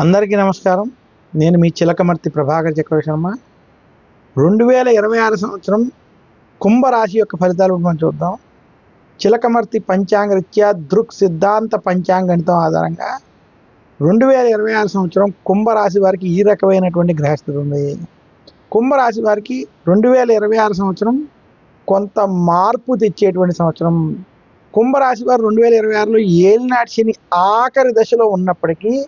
అందరికీ నమస్కారం. నేను మీ చిలకమర్తి ప్రభాకర్ చక్రవర్తి శర్మ. రెండు వేల ఇరవై ఆరు సంవత్సరం కుంభరాశి యొక్క ఫలితాలు మనం చూద్దాం. చిలకమర్తి పంచాంగ రీత్యా దృక్ సిద్ధాంత పంచాంగణితం ఆధారంగా రెండు వేల ఇరవై ఆరు సంవత్సరం కుంభరాశి వారికి ఈ రకమైనటువంటి గ్రహస్థితి ఉంది. కుంభరాశి వారికి రెండు వేల ఇరవై ఆరు సంవత్సరం కొంత మార్పు తెచ్చేటువంటి సంవత్సరం. కుంభరాశి వారు రెండు వేల ఇరవై ఆరులో ఏలినాటి శని ఆఖరి దశలో ఉన్నప్పటికీ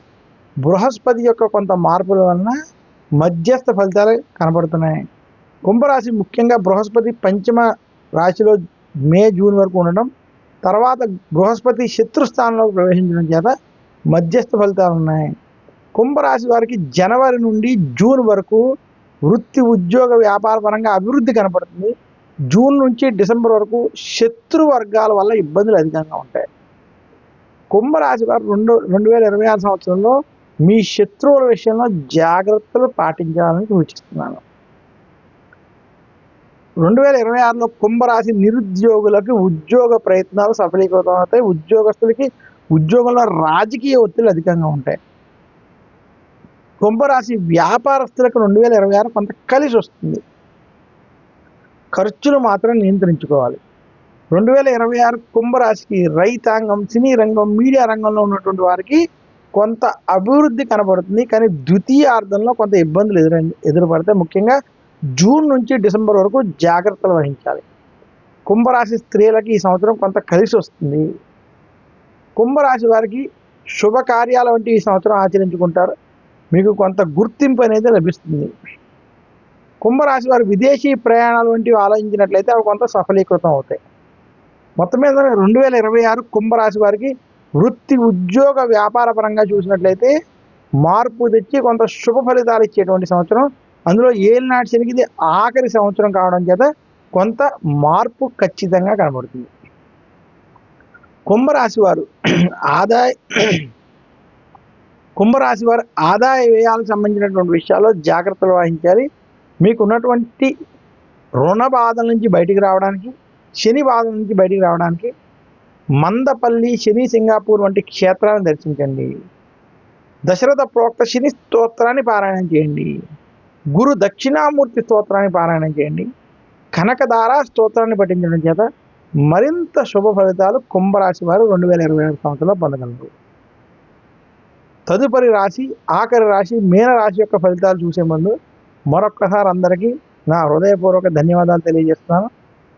బృహస్పతి యొక్క కొంత మార్పుల వలన మధ్యస్థ ఫలితాలు కనబడుతున్నాయి. కుంభరాశి ముఖ్యంగా బృహస్పతి పంచమ రాశిలో మే జూన్ వరకు ఉండడం తర్వాత బృహస్పతి శత్రుస్థానంలో ప్రవేశించడం చేత మధ్యస్థ ఫలితాలు ఉన్నాయి. కుంభరాశి వారికి జనవరి నుండి జూన్ వరకు వృత్తి ఉద్యోగ వ్యాపార పరంగా అభివృద్ధి కనపడుతుంది. జూన్ నుంచి డిసెంబర్ వరకు శత్రు వర్గాల వల్ల ఇబ్బందులు అధికంగా ఉంటాయి. కుంభరాశి వారు రెండు రెండు వేల ఇరవై ఆరు సంవత్సరంలో మీ శత్రువుల విషయంలో జాగ్రత్తలు పాటించాలని సూచిస్తున్నాను. రెండు వేల ఇరవై ఆరులో కుంభరాశి నిరుద్యోగులకు ఉద్యోగ ప్రయత్నాలు సఫలీకృతం అవుతాయి ఉద్యోగస్తులకి ఉద్యోగంలో రాజకీయ ఒత్తిళ్ళు అధికంగా ఉంటాయి. కుంభరాశి వ్యాపారస్తులకు రెండు వేల ఇరవై ఆరు కొంత కలిసి వస్తుంది. ఖర్చులు మాత్రం నియంత్రించుకోవాలి. రెండు వేల ఇరవై ఆరు కుంభరాశికి రైతాంగం సినీ రంగం మీడియా రంగంలో ఉన్నటువంటి వారికి కొంత అభివృద్ధి కనబడుతుంది కానీ ద్వితీయార్థంలో కొంత ఇబ్బందులు ఎదురు ఎదురుపడతాయి ముఖ్యంగా జూన్ నుంచి డిసెంబర్ వరకు జాగ్రత్తలు వహించాలి. కుంభరాశి స్త్రీలకి ఈ సంవత్సరం కొంత కలిసి వస్తుంది. కుంభరాశి వారికి శుభకార్యాల వంటి ఈ సంవత్సరం ఆచరించుకుంటారు. మీకు కొంత గుర్తింపు అనేది లభిస్తుంది. కుంభరాశి వారు విదేశీ ప్రయాణాలు వంటివి ఆలోచించినట్లయితే అవి కొంత సఫలీకృతం అవుతాయి. మొత్తం మీద రెండు వేల ఇరవై ఆరు కుంభరాశి వారికి వృత్తి ఉద్యోగ వ్యాపార పరంగా చూసినట్లయితే మార్పు తెచ్చి కొంత శుభ ఫలితాలు ఇచ్చేటువంటి సంవత్సరం. అందులో ఏలినాటి శనికి ఇది ఆఖరి సంవత్సరం కావడం చేత కొంత మార్పు ఖచ్చితంగా కనబడుతుంది. కుంభరాశి వారు ఆదాయ కుంభరాశి వారు ఆదాయ వ్యయాలకు సంబంధించినటువంటి విషయాల్లో జాగ్రత్తలు వహించాలి. మీకు ఉన్నటువంటి రుణ బాధల నుంచి బయటికి రావడానికి శని బాధల నుంచి బయటికి రావడానికి మందపల్లి శని సింగాపూర్ వంటి క్షేత్రాలను దర్శించండి. దశరథ ప్రోక్త శని స్తోత్రాన్ని పారాయణం చేయండి. గురు దక్షిణామూర్తి స్తోత్రాన్ని పారాయణం చేయండి. కనకదార స్తోత్రాన్ని పఠించడం చేత మరింత శుభ ఫలితాలు కుంభరాశి వారు రెండు వేల ఇరవై ఐదు సంవత్సరంలో పొందగలరు. తదుపరి రాశి ఆఖరి రాశి మీన రాశి యొక్క ఫలితాలు చూసే ముందు మరొక్కసారి అందరికీ నా హృదయపూర్వక ధన్యవాదాలు తెలియజేస్తున్నాను.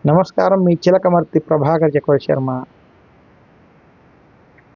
నమస్కారం. మీ చిలకమర్తి ప్రభాకర్ చక్రవర్తి శర్మ.